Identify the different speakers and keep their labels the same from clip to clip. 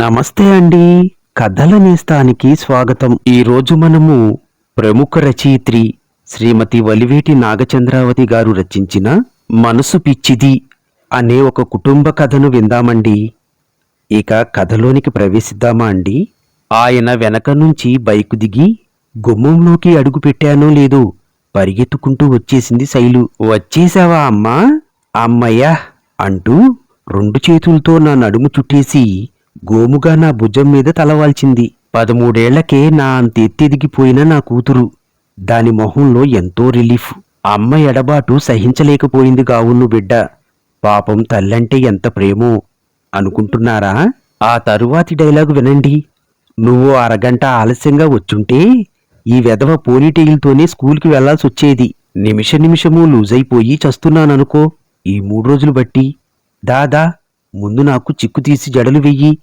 Speaker 1: నమస్తే అండి. కథల నేస్తానికి స్వాగతం. ఈరోజు మనము ప్రముఖ రచయిత్రి శ్రీమతి వలివేటి నాగచంద్రావతి గారు రచించిన మనసు పిచ్చిది అనే ఒక కుటుంబ కథను విందామండి. ఇక కథలోనికి ప్రవేశిద్దామా అండి? ఆయన వెనక నుంచి బైకు దిగి గుమ్మంలోకి అడుగు పెట్టానో లేదో పరిగెత్తుకుంటూ వచ్చేసింది శైలు. వచ్చేసావా అమ్మా? అమ్మయ్యా అంటూ రెండు చేతులతో నా నడుము చుట్టేసి గోముగా నా భుజం మీద తలవాల్చింది పదమూడేళ్ళకే నా అంత ఎత్తెదిగిపోయిన నా కూతురు. దాని మొహంలో ఎంతో రిలీఫ్. అమ్మ ఎడబాటు సహించలేకపోయింది గావును బిడ్డ. పాపం తల్లంటే ఎంత ప్రేమో. అనుకుంటున్నారా? ఆ తరువాతి డైలాగు వినండి. నువ్వు అరగంట ఆలస్యంగా వచ్చుంటే ఈ వెధవ పోనీటెయిల్తోనే స్కూల్కి వెళ్ళాల్సి వచ్చేది నిమిష నిమిషము లూజైపోయి చస్తున్నాననుకో. ఈ మూడు రోజులు బట్టి. దాదా ముందు నాకు చిక్కు తీసి జడలు వెయ్యి.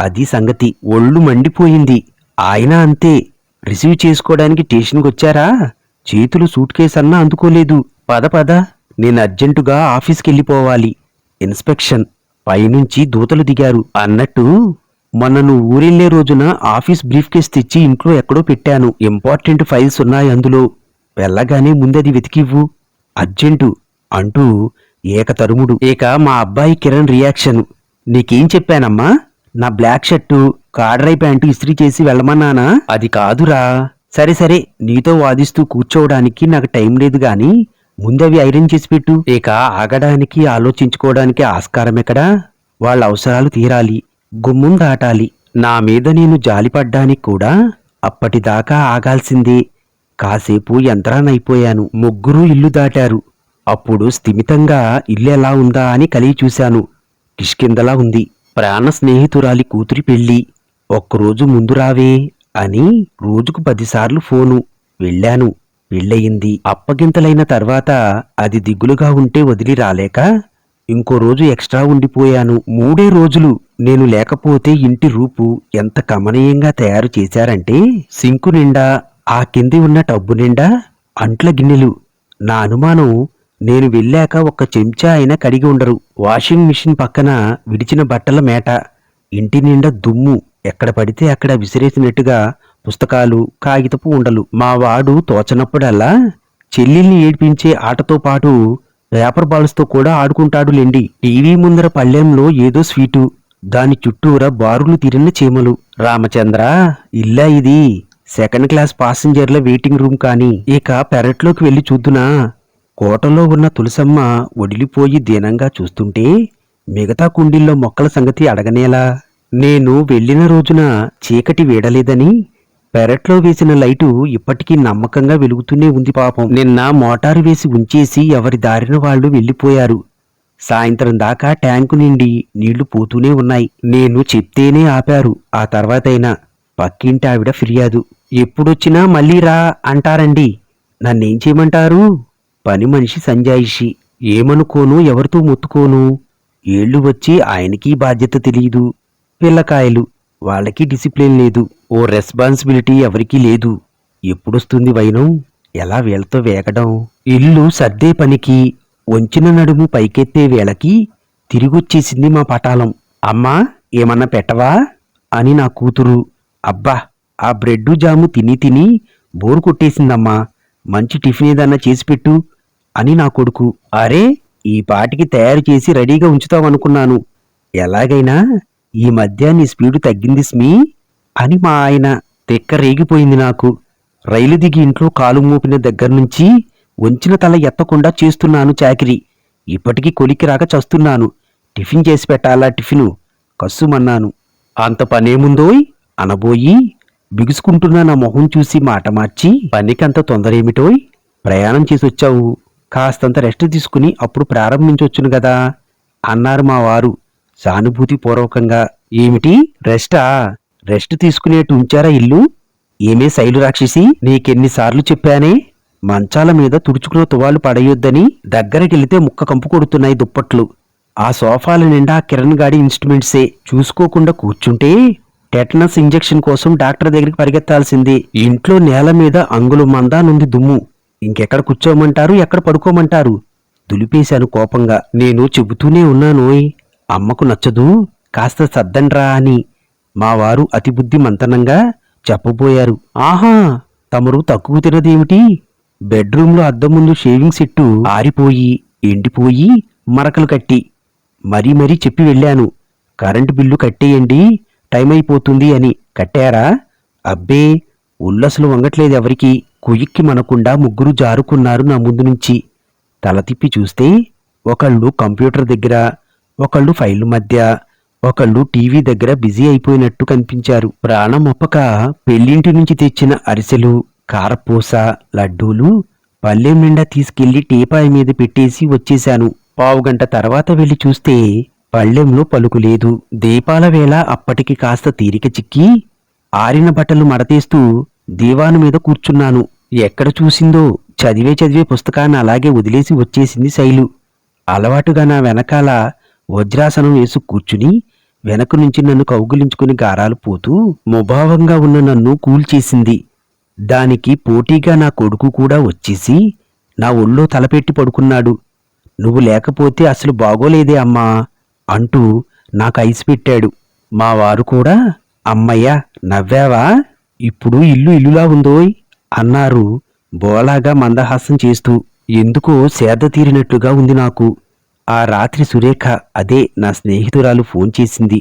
Speaker 1: అది సంగతి. ఒళ్ళు మండిపోయింది. ఆయన అంతే. రిసీవ్ చేసుకోవడానికి స్టేషన్కి వచ్చారా? చేతులు సూట్ కేసన్నా అందుకోలేదు. పద పద. నేను అర్జెంటుగా ఆఫీస్కి వెళ్ళిపోవాలి ఇన్స్పెక్షన్. పైనుంచి దూతలు దిగారు. అన్నట్టు మొన్న నువ్వు ఊరెళ్ళే రోజున ఆఫీస్ బ్రీఫ్ కేస్ తెచ్చి ఇంట్లో ఎక్కడో పెట్టాను. ఇంపార్టెంట్ ఫైల్స్ ఉన్నాయి అందులో. వెళ్ళగానే ముందది వెతికివ్వు. అర్జెంటు అంటూ ఏకతరుముడు. ఇక మా అబ్బాయి కిరణ్ రియాక్షన్ నీకేం చెప్పానమ్మా? నా బ్లాక్ షర్టు కాడరై ప్యాంటు ఇస్త్రీ చేసి వెళ్ళమన్నానా? అది కాదురా. సరే సరే నీతో వాదిస్తూ కూర్చోవడానికి నాకు టైం లేదు గాని ముందవి ఐరన్ చేసి పెట్టు. ఇక ఆగడానికి ఆలోచించుకోవడానికి ఆస్కారం ఎక్కడా? వాళ్ళ అవసరాలు తీరాలి. గుమ్మం దాటాలి. నా మీద నేను జాలిపడ్డానికి కూడా అప్పటిదాకా ఆగాల్సిందే. కాసేపు యంత్రానైపోయాను ముగ్గురు ఇల్లు దాటారు. అప్పుడు స్థిమితంగా ఇల్లు ఎలా ఉందా అని కలిగి చూశాను. కిష్కిందలా ఉంది. ప్రాణ స్నేహితురాలి కూతురి పెళ్ళి. ఒక్కరోజు ముందు రావే అని రోజుకు పదిసార్లు ఫోను. వెళ్ళాను. పెళ్ళయింది. అప్పగింతలైన తర్వాత అది దిగులుగా ఉంటే వదిలి రాలేక ఇంకో రోజు ఎక్స్ట్రా ఉండిపోయాను. మూడే రోజులు నేను లేకపోతే ఇంటి రూపు ఎంత కమనీయంగా తయారు చేశారంటే సింకు నిండా ఆ కింది ఉన్న టబ్బు నిండా అంట్ల గిన్నెలు. నా అనుమానం నేను వెళ్ళాక ఒక్క చెంచా అయినా కడిగి ఉండరు. వాషింగ్ మిషన్ పక్కన విడిచిన బట్టల మేట ఇంటి నిండా దుమ్ము ఎక్కడ పడితే అక్కడ విసిరేసినట్టుగా పుస్తకాలు కాగితపు ఉండలు. మా వాడు తోచనప్పుడల్లా చెల్లిల్ని ఏడ్పించే ఆటతో పాటు పేపర్ బాల్స్తో కూడా ఆడుకుంటాడు లెండి. టీవీ ముందర పళ్ళెంలో ఏదో స్వీటు దాని చుట్టూరా బారులు తిరిగిన చీమలు. రామచంద్ర ఇల్లా ఇది. సెకండ్ క్లాస్ పాసింజర్ల వెయిటింగ్ రూమ్ కానీ. ఇక పెరట్లోకి వెళ్ళి చూద్దునా? కోటలో ఉన్న తులసమ్మ ఒడిలిపోయి దీనంగా చూస్తుంటే మిగతా కుండీల్లో మొక్కల సంగతి అడగనేలా. నేను వెళ్ళిన రోజున చీకటి వీడలేదని పెరట్లో వేసిన లైటు ఇప్పటికీ నమ్మకంగా వెలుగుతూనే ఉంది పాపం. నిన్న మోటారు వేసి ఉంచేసి ఎవరి దారిన వాళ్ళు వెళ్ళిపోయారు. సాయంత్రం దాకా ట్యాంకు నిండి నీళ్ళు పోతూనే ఉన్నాయి. నేను చెప్తేనే ఆపారు. ఆ తర్వాతైనా పక్కింటి ఆవిడ ఫిర్యాదు. ఎప్పుడొచ్చినా మళ్ళీ రా అంటారండి. నన్నేం చేయమంటారు? పని మనిషి సంజాయిషి. ఏమనుకోను ఎవరితో మొత్తుకోను? ఏళ్ళు వచ్చి ఆయనకి బాధ్యత తెలియదు పిల్లకాయలు వాళ్ళకి డిసిప్లిన్ లేదు. ఓ రెస్పాన్సిబిలిటీ ఎవరికీ లేదు. ఎప్పుడొస్తుంది వైనం? ఎలా వీళ్ళతో వేగడం? ఇల్లు సర్దే పనికి వంచిన నడుము పైకెత్తే వేళకి తిరిగొచ్చేసింది మా పటాలం అమ్మా ఏమన్నా పెట్టవా? అని నా కూతురు. అబ్బా ఆ బ్రెడ్డు జాము తిని తిని బోరు కొట్టేసిందమ్మా. మంచి టిఫిన్ ఏదన్నా చేసి పెట్టు. అని నా కొడుకు. అరే ఈ పాటికి తయారు చేసి రెడీగా ఉంచుతామనుకున్నాను ఎలాగైనా ఈ మధ్య నీ స్పీడు తగ్గింది స్మీ అని మా ఆయన తెక్క రేగిపోయింది నాకు. రైలు దిగి ఇంట్లో కాలు మోపిన దగ్గర నుంచి వంచిన తల ఎత్తకుండా చేస్తున్నాను చాకిరి. ఇప్పటికీ కొలికి రాక చస్తున్నాను. టిఫిన్ చేసి పెట్టాలా టిఫిను? కస్సుమన్నాను. అంత పనేముందోయ్? అనబోయి బిగుసుకుంటున్న నా మొహం చూసి మాట మార్చి పనికంత తొందరేమిటోయ్? ప్రయాణం చేసి వచ్చావు కాస్తంత రెస్ట్ తీసుకుని అప్పుడు ప్రారంభించవచ్చును కదా అన్నారు మా వారు సానుభూతిపూర్వకంగా. ఏమిటి? రెస్టా? రెస్ట్ తీసుకునేట్టు ఉంచారా ఇల్లు? ఏమే శైలు రాక్షసి? నీకెన్నిసార్లు చెప్పానే? మంచాల మీద తుడుచుకున్న తువాలు పడేయొద్దని దగ్గరకెళ్తే ముక్క కంపు కొడుతున్నాయి దుప్పట్లు. ఆ సోఫాల నిండా కిరణ్ గాడి ఇన్స్ట్రుమెంట్సే. చూసుకోకుండా కూర్చుంటే టెటనస్ ఇంజెక్షన్ కోసం డాక్టర్ దగ్గరికి పరిగెత్తాల్సింది. ఇంట్లో నేల మీద అంగులు మందానుంది దుమ్ము. ఇంకెక్కడ కూర్చోమంటారు ఎక్కడ పడుకోమంటారు? దులిపేశాను కోపంగా. నేను చెబుతూనే ఉన్నానోయ్. అమ్మకు నచ్చదు. కాస్త సర్దండ్రా అని. మా వారు మంతనంగా చెప్పబోయారు. ఆహా! తమరు తక్కువ తినదేమిటి? బెడ్రూంలో అద్దం ముందు షేవింగ్ సెట్టు ఆరిపోయి ఎండిపోయి మరకలు కట్టి. మరీ మరీ చెప్పి వెళ్ళాను. Current bill కట్టేయండి. టైం అయిపోతుంది అని. కట్టారా? అబ్బే! ఉల్లసలు వంగట్లేదు ఎవరికి. కుయిక్కి మనకుండా ముగ్గురు జారుకున్నారు నా ముందు నుంచి. తల తిప్పి చూస్తే ఒకళ్ళు కంప్యూటర్ దగ్గర ఒకళ్ళు ఫైళ్ళు మధ్య ఒకళ్ళు టీవీ దగ్గర బిజీ అయిపోయినట్టు కనిపించారు. ప్రాణం ఒప్పక పెళ్ళింటి నుంచి తెచ్చిన అరిసెలు కారపూస లడ్డూలు పల్లెం నిండా తీసుకెళ్ళి టీపాయ్ మీద పెట్టేసి వచ్చేశాను. పావుగంట తర్వాత వెళ్ళి చూస్తే పళ్ళెంలో పలుకులేదు దీపాల వేళ అప్పటికి కాస్త తీరిక చిక్కి ఆరిన బట్టలు మడతేస్తూ దీవాను మీద కూర్చున్నాను. ఎక్కడ చూసిందో చదివే చదివే పుస్తకాన్ని అలాగే వదిలేసి వచ్చేసింది శైలు. అలవాటుగా నా వెనకాల వజ్రాసనం వేసి కూర్చుని వెనక నుంచి నన్ను కౌగులించుకుని గారాలు పోతూ ముభావంగా ఉన్న నన్ను కూల్చేసింది. దానికి పోటీగా నా కొడుకు కూడా వచ్చేసి నా ఒళ్ళో తలపెట్టి పడుకున్నాడు. నువ్వు లేకపోతే అసలు బాగోలేదే అమ్మా అంటూ నాకు ఐస్ పెట్టాడు. మా వారు కూడా అమ్మయ్య నవ్వావా? ఇప్పుడు ఇల్లు ఇల్లులా ఉందోయ్ అన్నారు. బోలాగా మందహాసం చేస్తూ. ఎందుకో సేద తీరినట్లుగా ఉంది నాకు. ఆ రాత్రి సురేఖ అదే నా స్నేహితురాలు ఫోన్ చేసింది.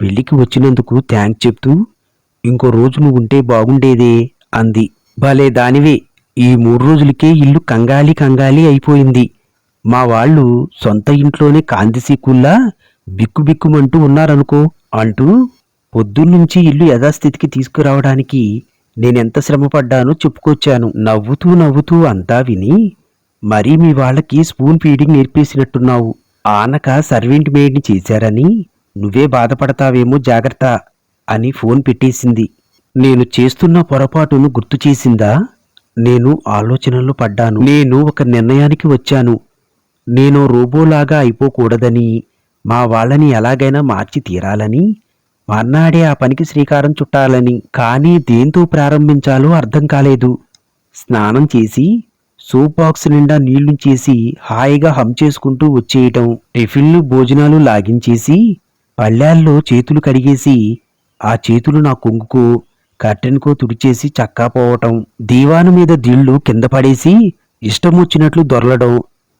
Speaker 1: పెళ్ళికి వచ్చినందుకు థ్యాంక్స్ చెప్తూ ఇంకో రోజు నువ్వుంటే బాగుండేదే అంది. భలే దానివే. ఈ మూడు రోజులకే ఇల్లు కంగాలి కంగాలి అయిపోయింది. మా వాళ్ళు సొంత ఇంట్లోనే కాంతిసీకుల్లా బిక్కుబిక్కుమంటూ ఉన్నారనుకో అంటూ పొద్దున్నుంచి ఇల్లు యథాస్థితికి తీసుకురావడానికి నేనెంత శ్రమపడ్డానో చెప్పుకొచ్చాను. నవ్వుతూ నవ్వుతూ అంతా విని మరీ మీ వాళ్ళకి స్పూన్ ఫీడింగ్ నేర్పేసినట్టున్నావు. ఆనక సర్వెంట్ మేడ్ని చేశారని నువ్వే బాధపడతావేమో జాగ్రత్త అని ఫోన్ పెట్టేసింది. నేను చేస్తున్న పొరపాటును గుర్తు చేసిందా? నేను ఆలోచనలో పడ్డాను. నేను ఒక నిర్ణయానికి వచ్చాను. నేను రోబోలాగా అయిపోకూడదని మా వాళ్ళని ఎలాగైనా మార్చి తీరాలని మర్నాడే ఆ పనికి శ్రీకారం చుట్టాలని కానీ దేంతో ప్రారంభించాలో అర్థం కాలేదు. స్నానం చేసి సూప్ బాక్స్ నిండా నీళ్ళు చేసి హాయిగా హమ్ చేసుకుంటూ వచ్చేయటం టిఫిన్లు భోజనాలు లాగించేసి పళ్ళాల్లో చేతులు కడిగేసి ఆ చేతులు నా కొంగుకు కర్టెన్కో తుడిచేసి చక్కా పోవటం దీవాను మీద దిళ్ళు కింద పడేసి ఇష్టం వచ్చినట్లు దొరలడం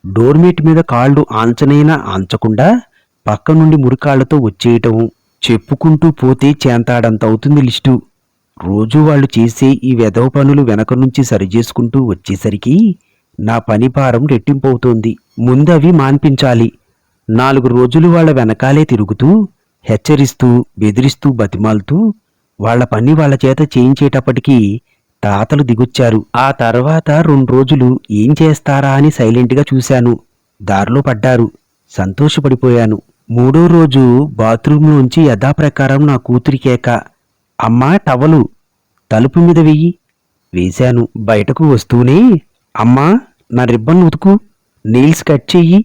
Speaker 1: డోర్మేట్ మీద కాళ్ళు ఆంచనైనా ఆంచకుండా పక్క నుండి మురికాళ్ళతో వచ్చేయటం చెప్పుకుంటూ పోతే చేంతాడంత అవుతుంది లిస్టు. రోజూ వాళ్ళు చేసే ఈ వెధవ పనులు వెనక నుంచి సరిచేసుకుంటూ వచ్చేసరికి నా పని భారం రెట్టింపవుతోంది. ముందవి మాన్పించాలి. నాలుగు రోజులు వాళ్ళ వెనకాలే తిరుగుతూ హెచ్చరిస్తూ బెదిరిస్తూ బతిమాలుతూ వాళ్ళ పని వాళ్ళ చేత చేయించేటప్పటికీ తాతలు దిగొచ్చారు. ఆ తర్వాత రెండు రోజులు ఏం చేస్తారా అని సైలెంట్గా చూశాను. దారిలో పడ్డారు. సంతోషపడిపోయాను. మూడో రోజు బాత్రూంలోంచి యథాప్రకారం నా కూతురి కేక అమ్మా టవలు తలుపు మీద వెయ్యి. వేశాను. బయటకు వస్తూనే అమ్మా నా రిబ్బన్ ఉతుకు. నీల్స్ కట్ చెయ్యి.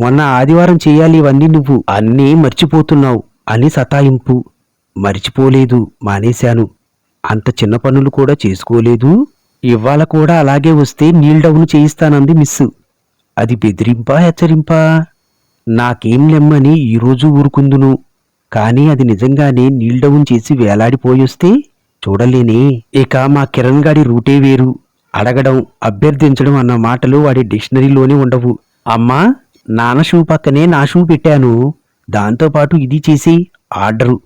Speaker 1: మొన్న ఆదివారం చెయ్యాలి ఇవన్నీ నువ్వు. అన్నీ మర్చిపోతున్నావు అని సతాయింపు. మర్చిపోలేదు మానేశాను. అంత చిన్న పనులు కూడా చేసుకోలేదు. ఇవాళ కూడా అలాగే వస్తే నీల్ డౌన్ చేయిస్తానంది మిస్సు. అది బెదిరింపా హెచ్చరింపా? నాకేం లెమ్మని ఈరోజు ఊరుకుందును? కానీ అది నిజంగానే నీల్ డౌన్ చేసి వేలాడిపోయొస్తే చూడలేనే. ఇక మా కిరణ్ గాడి రూటే వేరు. అడగడం అభ్యర్థించడం అన్న మాటలు వాడి డిక్షనరీలోనే ఉండవు. అమ్మా నాన్న షూ పక్కనే నా షూ పెట్టాను. దాంతోపాటు ఇది చేసి ఆర్డరు.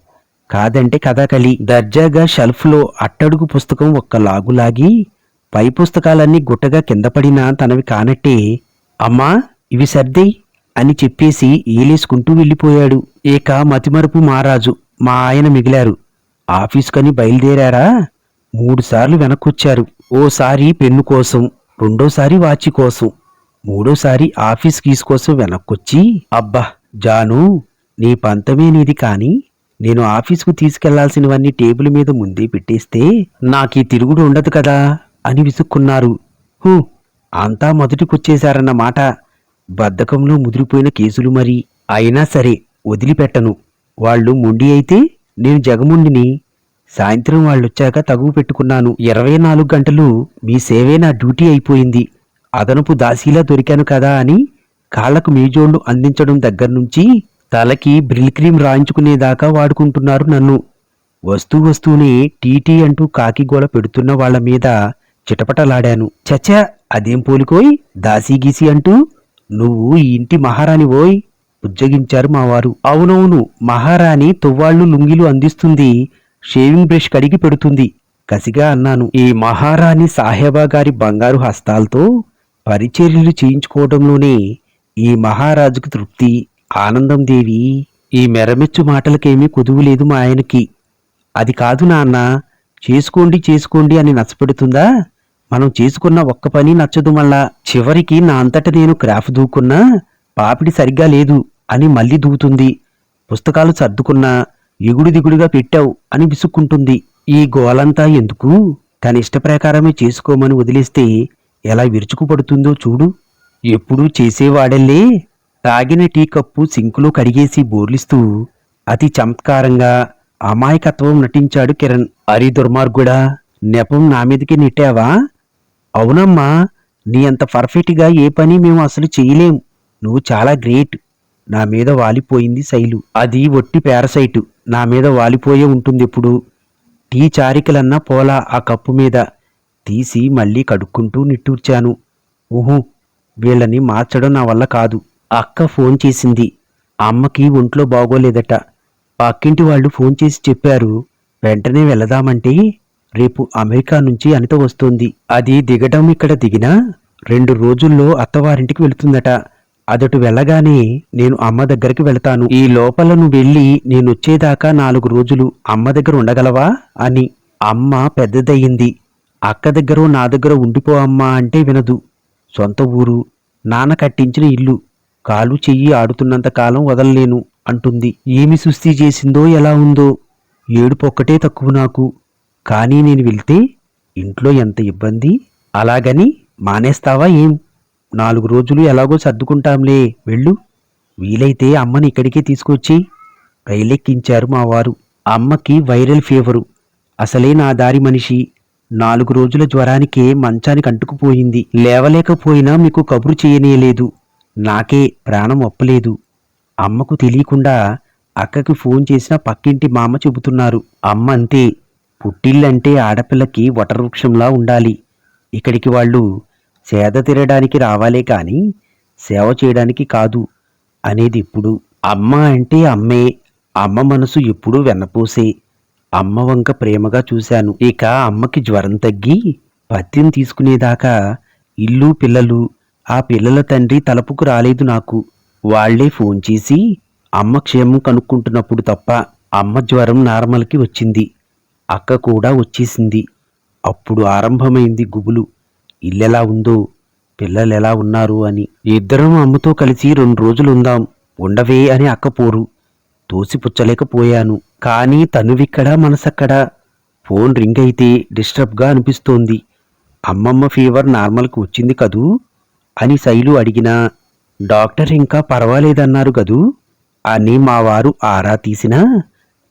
Speaker 1: కాదంటే కథాకలి దర్జాగా షెల్ఫ్లో అట్టడుగు పుస్తకం ఒక్క లాగులాగి పై పుస్తకాలన్నీ గుట్టగా కింద పడినా తనవి కానట్టే. అమ్మా ఇవి సర్దేయి అని చెప్పేసి ఏలేసుకుంటూ వెళ్ళిపోయాడు. ఇక మతిమరుపు మారాజు మా ఆయన మిగిలారు. ఆఫీసుకని బయలుదేరారా? మూడుసార్లు వెనక్కొచ్చారు. ఓసారి పెన్ను కోసం రెండోసారి వాచి కోసం మూడోసారి ఆఫీస్ కీస్ కోసం వెనక్కొచ్చి అబ్బా జాను నీ పంతమే నీది కాని నేను ఆఫీసుకు తీసుకెళ్ళాల్సినవన్నీ టేబుల్ మీద ముందే పెట్టేస్తే నాకీ తిరుగుడు ఉండదు కదా అని విసుక్కున్నారు. హూ అంతా మొదటికొచ్చేశారన్నమాట. బద్ధకంలో ముదిరిపోయిన కేసులు మరి అయినా సరే వదిలిపెట్టను. వాళ్ళు మొండి అయితే నేను జగముండిని. సాయంత్రం వాళ్ళొచ్చాక తగువు పెట్టుకున్నాను. ఇరవై నాలుగు గంటలు మీ సేవే నా డ్యూటీ అయిపోయింది. అదనపు దాసీలా దొరికాను కదా అని కాళ్ళకు మీజోళ్ళు అందించడం దగ్గర్నుంచి తలకి బ్రిల్ క్రీమ్ రాయించుకునేదాకా వాడుకుంటున్నారు నన్ను. వస్తూ వస్తూనే టీటీ అంటూ కాకిగోల పెడుతున్న వాళ్ళ మీద చిటపటలాడాను. చచ్చా అదేం పోలికోయ్? దాసీగీసి అంటూ నువ్వు ఈ ఇంటి మహారాణి ఓయ్? ఉజ్జగించారు మావారు. అవునవును మహారాణి తువ్వాళ్ళు లుంగిలు అందిస్తుంది. షేవింగ్ బ్రష్ కడిగి పెడుతుంది. కసిగా అన్నాను. ఈ మహారాణి సాహెబా గారి బంగారు హస్తాలతో పరిచర్యలు చేయించుకోవడంలోనే ఈ మహారాజుకు తృప్తి. ఆనందం దేవి ఈ మెరమెచ్చు మాటలకేమీ కుదువు లేదు మా ఆయనకి. అది కాదు నాన్న చేసుకోండి చేసుకోండి అని నచ్చపెడుతుందా? మనం చేసుకున్న ఒక్క పని నచ్చదు మళ్ళా. చివరికి నా అంతట నేను క్రాఫ్ దూకున్నా పాపిడి సరిగ్గా లేదు అని మళ్ళీ దూకుతుంది. పుస్తకాలు సర్దుకున్నా ఎగుడు దిగుడుగా పెట్టావు అని విసుక్కుంటుంది. ఈ గోలంతా ఎందుకు? తన ఇష్ట ప్రకారమే చేసుకోమని వదిలేస్తే ఎలా విరుచుకుపడుతుందో చూడు. ఎప్పుడూ చేసేవాడల్లే. తాగిన టీ కప్పు సింకులో కడిగేసి బోర్లిస్తూ అతి చమత్కారంగా అమాయకత్వం నటించాడు కిరణ్. అరి దుర్మార్గుడా నెపం నా మీదకి నెట్టావా? అవునమ్మా నీ అంత పర్ఫెక్ట్గా ఏ పని మేము అసలు చేయలేం. నువ్వు చాలా గ్రేట్. నా మీద వాలిపోయింది శైలు. అది ఒట్టి పారసైటు. నా మీద వాలిపోయే ఉంటుంది ఎప్పుడు. టీ చారికలన్నా పోలా ఆ కప్పు మీద. తీసి మళ్ళీ కడుక్కుంటూ నిట్టూర్చాను. ఊహు వీళ్ళని మార్చడం నా వల్ల కాదు. అక్క ఫోన్ చేసింది. అమ్మకి ఒంట్లో బాగోలేదట. పక్కింటి వాళ్ళు ఫోన్ చేసి చెప్పారు వెంటనే వెళదామంటే రేపు అమెరికా నుంచి అనిత వస్తోంది. అది దిగటం ఇక్కడ దిగినా రెండు రోజుల్లో అత్తవారింటికి వెళుతుందట. అదటు వెళ్ళగానే నేను అమ్మ దగ్గరికి వెళతాను. ఈ లోపల నువ్వు వెళ్ళి నేనొచ్చేదాకా నాలుగు రోజులు అమ్మ దగ్గర ఉండగలవా అని అమ్మ పెద్దదయ్యింది. అక్క దగ్గర నా దగ్గర ఉండిపో అమ్మా అంటే వినదు. సొంత ఊరు నాన్న కట్టించిన ఇల్లు కాలు చెయ్యి ఆడుతున్నంత కాలం వదలలేను అంటుంది. ఏమి సుస్థి చేసిందో ఎలా ఉందో? ఏడుపు ఒక్కటే తక్కువ నాకు. కానీ నేను వెళ్తే ఇంట్లో ఎంత ఇబ్బంది? అలాగని మానేస్తావా ఏం? నాలుగు రోజులు ఎలాగో సర్దుకుంటాంలే వెళ్ళు. వీలైతే అమ్మని ఇక్కడికే తీసుకొచ్చి రైలెక్కించారు మా వారు. అమ్మకి వైరల్ ఫీవరు. అసలే నా దారి మనిషి. నాలుగు రోజుల జ్వరానికే మంచానికి అంటుకుపోయింది లేవలేకపోయినా మీకు కబురు చేయనేలేదు. నాకే ప్రాణం ఒప్పలేదు. అమ్మకు తెలియకుండా అక్కకి ఫోన్ చేసిన పక్కింటి మామ చెబుతున్నారు. అమ్మ అంతే. పుట్టిల్లంటే ఆడపిల్లకి వటవృక్షంలా ఉండాలి. ఇక్కడికి వాళ్ళు సేద తీరడానికి రావాలే కాని సేవ చేయడానికి కాదు అనేది ఇప్పుడు. అమ్మ అంటే అమ్మే. అమ్మ మనసు ఎప్పుడూ వెన్నపూసే. అమ్మ వంక ప్రేమగా చూశాను. ఇక అమ్మకి జ్వరం తగ్గి పత్యం తీసుకునేదాకా ఇల్లు పిల్లలు ఆ పిల్లల తండ్రి తలపుకు రాలేదు నాకు. వాళ్ళే ఫోన్ చేసి అమ్మ క్షేమం కనుక్కుంటున్నప్పుడు తప్ప అమ్మ జ్వరం నార్మల్కి వచ్చింది. అక్క కూడా వచ్చేసింది. అప్పుడు ఆరంభమైంది గుబులు. ఇల్లెలా ఉందో పిల్లలెలా ఉన్నారు? అని. ఇద్దరం అమ్మతో కలిసి రెండు రోజులు ఉందాం ఉండవే అని అక్క పోరు. తోసిపుచ్చలేకపోయాను కానీ తనువిక్కడ మనసక్కడా. ఫోన్ రింగ్ అయితే డిస్టర్బ్గా అనిపిస్తోంది. అమ్మమ్మ ఫీవర్ నార్మల్కి వచ్చింది కదూ? అని శైలు అడిగినా. డాక్టర్ ఇంకా పర్వాలేదన్నారు కదూ? అని మా వారు ఆరా తీసినా.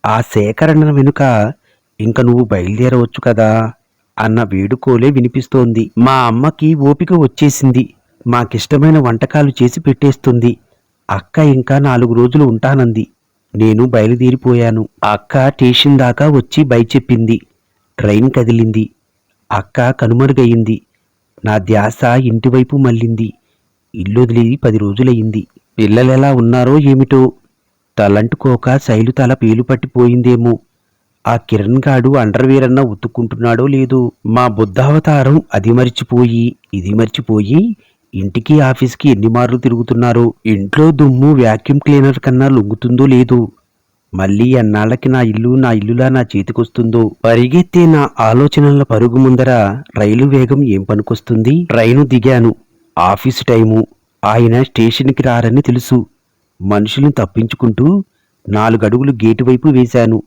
Speaker 1: ఆ సేకరణ వెనుక ఇంక నువ్వు బయలుదేరవచ్చు కదా అన్న వేడుకోలే వినిపిస్తోంది. మా అమ్మకి ఓపిక వచ్చేసింది. మాకిష్టమైన వంటకాలు చేసి పెట్టేస్తుంది. అక్క ఇంకా నాలుగు రోజులు ఉంటానంది. నేను బయలుదేరిపోయాను. అక్క స్టేషన్ దాకా వచ్చి బై చెప్పింది. ట్రైన్ కదిలింది. అక్క కనుమరుగయింది నా ధ్యాస ఇంటివైపు మళ్ళింది. ఇల్లు వదిలి పది రోజులయ్యింది. పిల్లలెలా ఉన్నారో ఏమిటో తలంటుకోక శైలు తల పేలు పట్టిపోయిందేమో. ఆ కిరణ్ గాడు అండర్వేర్ అన్న ఉతుక్కుంటున్నాడో లేదో మా బుద్ధావతారం అది మర్చిపోయి ఇది మర్చిపోయి ఇంటికి ఆఫీస్కి ఎన్ని మార్లు తిరుగుతున్నారో ఇంట్లో దుమ్ము వ్యాక్యూమ్ క్లీనర్ కన్నా లొంగుతుందో లేదో మళ్ళీ అన్నాళ్ళకి నా ఇల్లు నా ఇల్లులా నా చేతికొస్తుందో పరిగెత్తే నా ఆలోచనల పరుగు ముందర రైలు వేగం ఏం పనికొస్తుంది? ట్రైను దిగాను. Office time. ఆయన స్టేషన్కి రారని తెలుసు. మనుషుల్ని తప్పించుకుంటూ నాలుగడుగులు గేటు వైపు వేశాను.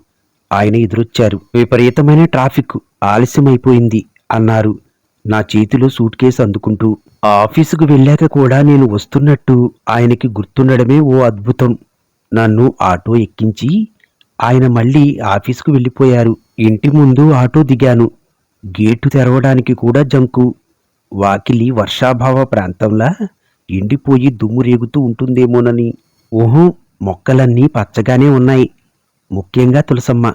Speaker 1: ఆయన ఎదురొచ్చారు. విపరీతమైన ట్రాఫిక్. ఆలస్యమైపోయింది అన్నారు. నా చేతిలో సూట్ కేసు అందుకుంటూ. ఆ ఆఫీసుకు వెళ్ళాక కూడా నేను వస్తున్నట్టు ఆయనకి గుర్తుండడమే ఓ అద్భుతం. నన్ను ఆటో ఎక్కించి ఆయన మళ్ళీ ఆఫీసుకు వెళ్ళిపోయారు. ఇంటి ముందు ఆటో దిగాను. గేటు తెరవడానికి కూడా జంకు. వాకిలి వర్షాభావ ప్రాంతంలా ఎండిపోయి దుమ్ము రేగుతూ ఉంటుందేమోనని. ఓహో మొక్కలన్నీ పచ్చగానే ఉన్నాయి. ముఖ్యంగా తులసమ్మ.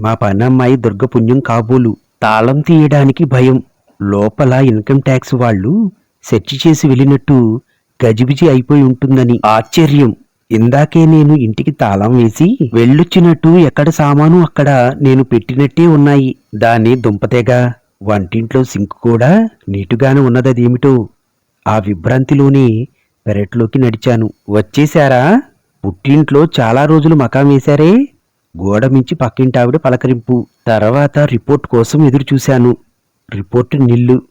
Speaker 1: మా పనమ్మాయి దుర్గపుణ్యం కాబోలు. తాళం తీయడానికి భయం. లోపల ఇన్కమ్ ట్యాక్స్ వాళ్ళు సెర్చ్ చేసి వెళ్ళినట్టు గజిబిజి అయిపోయి ఉంటుందని ఆశ్చర్యం. ఇందాకే నేను ఇంటికి తాళం వేసి వెళ్ళొచ్చినట్టు ఎక్కడ సామాను అక్కడ నేను పెట్టినట్టే ఉన్నాయి. దాన్ని దుంపతేగా వంటింట్లో సింక్ కూడా నీటుగానే ఉన్నదదేమిటో ఆ విభ్రాంతిలోనే పెరట్లోకి నడిచాను. వచ్చేశారా? పుట్టింట్లో చాలా రోజులు మకాం వేశారే? గోడ మించి పక్కింటి ఆవిడ పలకరింపు. తర్వాత రిపోర్ట్ కోసం ఎదురు చూశాను. రిపోర్ట్ నిల్లు.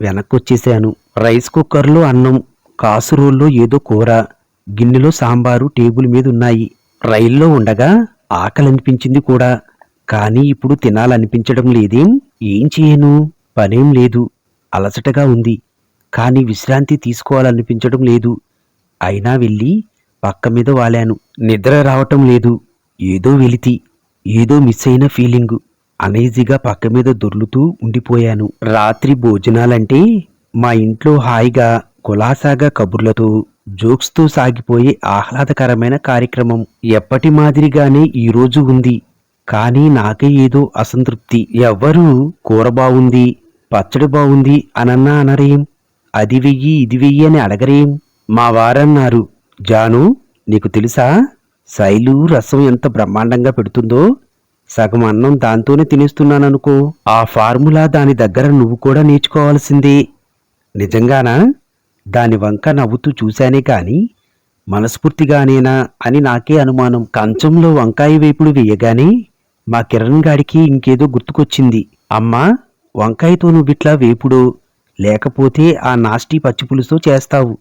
Speaker 1: వెనక్కొచ్చేశాను. రైస్ కుక్కర్లో అన్నం. కాసురోల్లో ఏదో కూర. గిన్నెలో సాంబారు టేబుల్ మీద ఉన్నాయి. రైల్లో ఉండగా ఆకలనిపించింది కూడా. కానీ ఇప్పుడు తినాలనిపించడం లేదేం? ఏం చేయను? పనేం లేదు. అలసటగా ఉంది. కానీ విశ్రాంతి తీసుకోవాలనిపించడం లేదు. అయినా వెళ్ళి పక్క మీద వాలాను. నిద్ర రావటం లేదు. ఏదో వెలితి ఏదో మిస్ అయిన ఫీలింగు. అనేజీగా పక్క మీద దొర్లుతూ ఉండిపోయాను. రాత్రి భోజనాలంటే మా ఇంట్లో హాయిగా కులాసాగా కబుర్లతో జోక్స్తో సాగిపోయే ఆహ్లాదకరమైన కార్యక్రమం. ఎప్పటి మాదిరిగానే ఈరోజు ఉంది. కానీ నాకే ఏదో అసంతృప్తి. ఎవ్వరూ కూర బావుంది పచ్చడి బావుంది అనన్నా అనరేం? అది వెయ్యి ఇది వెయ్యి అని అడగరేం? మా వారన్నారు. జాను నీకు తెలుసా? శైలు రసం ఎంత బ్రహ్మాండంగా పెడుతుందో? సగం అన్నం దాంతోనే తినేస్తున్నాననుకో. ఆ ఫార్ములా దాని దగ్గర నువ్వు కూడా నేర్చుకోవాల్సిందే. నిజంగానా? దాని వంక నవ్వుతూ చూశానే కాని మనస్ఫూర్తిగానేనా అని నాకే అనుమానం. కంచంలో వంకాయ వేపుడు వేయగానే మా కిరణ్ గాడికి ఇంకేదో గుర్తుకొచ్చింది. అమ్మా వంకాయతో నువ్విట్లా వేపుడు? లేకపోతే ఆ నాస్టీ పచ్చిపులుసుతో చేస్తావు.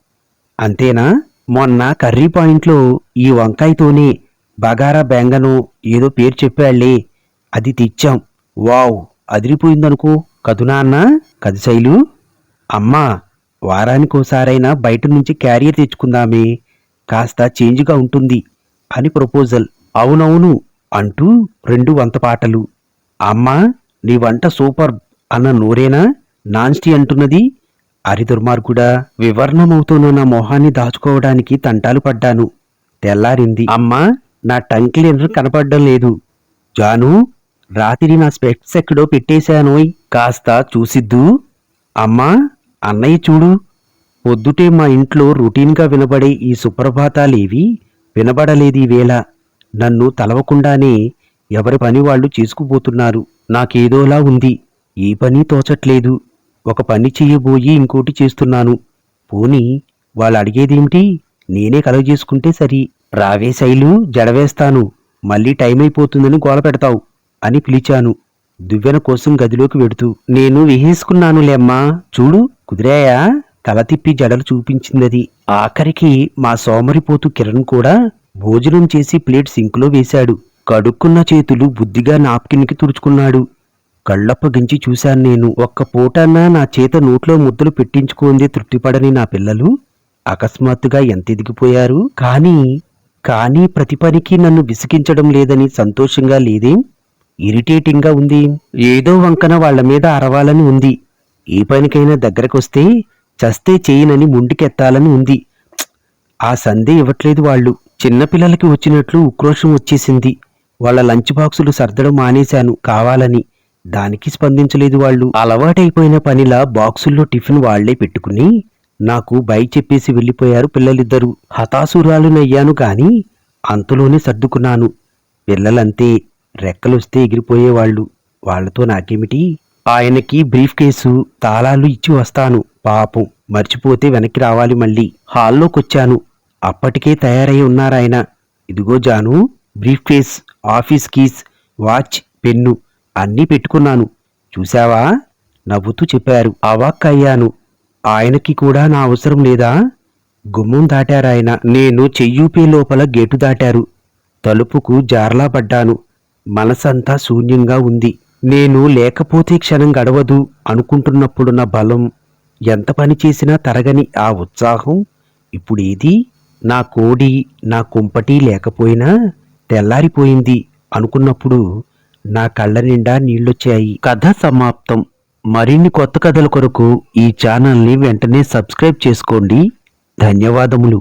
Speaker 1: అంతేనా? మొన్న కర్రీ పాయింట్లో ఈ వంకాయతోనే బగారా బెంగను ఏదో పేరు చెప్పాళ్ళే అది తెచ్చాం. వావ్ అదిరిపోయిందనుకో. కదునా అన్న కదు శైలు? అమ్మా వారానికోసారైనా బయట నుంచి క్యారియర్ తెచ్చుకుందామే. కాస్త చేంజ్గా ఉంటుంది అని ప్రపోజల్. అవునవును అంటూ రెండు వంత పాటలు. అమ్మా నీ వంట సూపర్ అన్న నోరేనా? నాన్స్టీ అంటున్నది. అరి దుర్మార్గుడా వివరణమవుతున్న నా మొహాన్ని దాచుకోవడానికి తంటాలు పడ్డాను. తెల్లారింది. అమ్మా నా టంగ్ క్లీనర్ కనపడడం లేదు. జాను రాత్రి నా స్పెక్ట్స్ ఎక్కడో పెట్టేశానోయ్. కాస్త చూసిద్దు. అమ్మా అన్నయ్య చూడు. పొద్దుటే మా ఇంట్లో రొటీన్గా వినబడే ఈ సుప్రభాతాలేవి వినబడలేదు ఈవేళ. నన్ను తలవకుండానే ఎవరి పని వాళ్ళు చేసుకుపోతున్నారు. నాకేదోలా ఉంది. ఏ పని తోచట్లేదు. ఒక పని చెయ్యబోయి ఇంకోటి చేస్తున్నాను. పోని వాళ్ళు అడిగేదేమిటి నేనే కలవ చేసుకుంటే సరి. రావే శైలు జడవేస్తాను. మళ్ళీ టైం అయిపోతుందని గోల పెడతావు అని పిలిచాను. దువ్వెన కోసం గదిలోకి వెడుతూ నేను విహేసుకున్నానులేమ్మా చూడు కుదిరాయా? తల తిప్పి జడలు చూపించిందది ఆఖరికి మా సోమరిపోతు కిరణ్ కూడా భోజనం చేసి ప్లేట్ సింకులో వేశాడు. కడుక్కున్న చేతులు బుద్ధిగా నాప్కిన్కి తుడుచుకున్నాడు. కళ్ళప్పగించి చూశాను నేను. ఒక్క పూటన్నా నా చేత నోట్లో ముద్దలు పెట్టించుకుంది తృప్తిపడని నా పిల్లలు. అకస్మాత్తుగా ఎంత ఎదిగిపోయారు కానీ కానీ ప్రతి పనికి నన్ను విసిగించడం లేదని సంతోషంగా లేదేం? ఇరిటేటింగ్గా ఉంది. ఏదో వంకన వాళ్ళ మీద అరవాలని ఉంది. ఏ పనికైనా దగ్గరకొస్తే చస్తే చేయనని ముండికెత్తాలని ఉంది. ఆ సందే ఇవ్వట్లేదు వాళ్ళు. చిన్నపిల్లలకి వచ్చినట్లు ఉక్రోషం వచ్చేసింది. వాళ్ళ లంచ్ బాక్సులు సర్దడం మానేశాను. కావాలని. దానికి స్పందించలేదు వాళ్ళు. అలవాటైపోయిన పనిలా బాక్సుల్లో టిఫిన్ వాళ్ళే పెట్టుకుని నాకు బై చెప్పేసి వెళ్ళిపోయారు పిల్లలిద్దరూ. హతాశురాలునయ్యాను కాని అంతలోనే సర్దుకున్నాను. పిల్లలంతే రెక్కలొస్తే ఎగిరిపోయేవాళ్ళు. వాళ్ళతో నాకేమిటి? ఆయనకి బ్రీఫ్ కేసు తాళాలు ఇచ్చి వస్తాను. పాపం మర్చిపోతే వెనక్కి రావాలి మళ్ళీ. హాల్లోకొచ్చాను. అప్పటికే తయారై ఉన్నారాయన. ఇదిగో Janu briefcase office keys watch pen. అన్నీ పెట్టుకున్నాను. చూశావా? నవ్వుతూ చెప్పారు. అవాక్కయ్యాను ఆయనకి కూడా నా అవసరం లేదా? గుమ్మం దాటారాయన నేను చెయ్యూపే లోపల గేటు దాటారు. తలుపుకు జార్లా పడ్డాను. మనసంతా శూన్యంగా ఉంది. నేను లేకపోతే క్షణం గడవదు అనుకుంటున్నప్పుడున్న బలం ఎంత పని చేసినా తరగని ఆ ఉత్సాహం ఇప్పుడేది నా కోడి నా కుంపటి లేకపోయినా తెల్లారిపోయింది అనుకున్నప్పుడు నా కళ్ళ నిండా నీళ్ళొచ్చాయి కథ సమాప్తం. మరిన్ని కొత్త కథల కొరకు ఈ ఛానల్ని వెంటనే సబ్స్క్రైబ్ చేసుకోండి. ధన్యవాదములు.